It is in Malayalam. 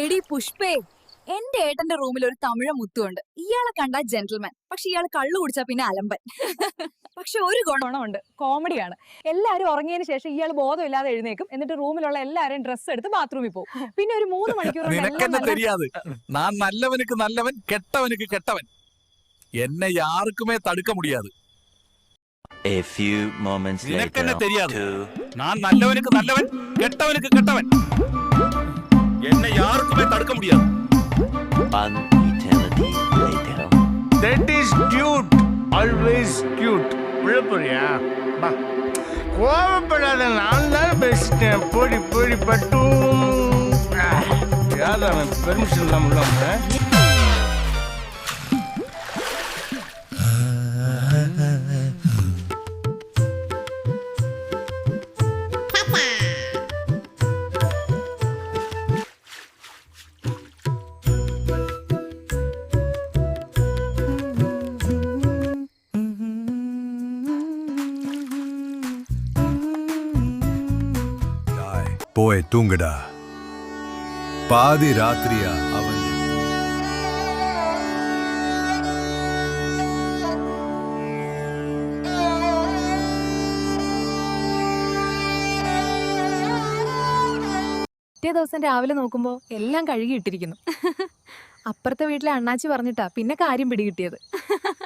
എടി പുഷ്പേ എന്റെ ഏട്ടന്റെ റൂമിൽ ഒരു തമിഴ മുത്തുണ്ട്. ഇയാളെ കണ്ട ജെന്റിൽമാൻ പക്ഷെ ഇയാൾ കള്ളു കുടിച്ചാ പിന്നെ അലമ്പൻ. പക്ഷെ ഒരു ഗുണമുണ്ട് കോമഡിയാണ്. എല്ലാവരും ഉറങ്ങിയതിന് ശേഷം ഇയാൾ ബോധമില്ലാതെ എഴുന്നേക്കും. എന്നിട്ട് റൂമിലുള്ള എല്ലാവരും ഡ്രസ് എടുത്ത് ബാത്റൂമിൽ പോകും പിന്നെ ഒരു മൂന്ന് മണിക്കൂർ നല്ലവൻ കെട്ടവനുക്ക് കെട്ടവൻ. എന്നെ ആർക്കുമേ തടുക്ക മുടിയാതെ. A few moments later. നിനക്കെന്നെ തെരിയാതെ ഞാൻ നല്ലവനുക്ക് നല്ലവൻ കെട്ടവനുക്ക് കെട്ടവൻ. தடுக்க முடியாது. One eternity later. That is cute. Always cute. உள்ள போறியா வா கோவப்படாத நான் தான் பேசிட்டேன். போடி போடி பட்டு. யார் அவன்? பெர்மிஷன் இல்லாம പോയെ തൂങ്ങടാ. പാതി രാത്രിയാ അവൻ പിറ്റേ ദിവസം രാവിലെ നോക്കുമ്പോൾ എല്ലാം കഴുകിയിട്ടിരിക്കുന്നു. അപ്പുറത്തെ വീട്ടിലെ അണ്ണാച്ചി പറഞ്ഞിട്ടാ പിന്നെ കാര്യം പിടികിട്ടിയത്.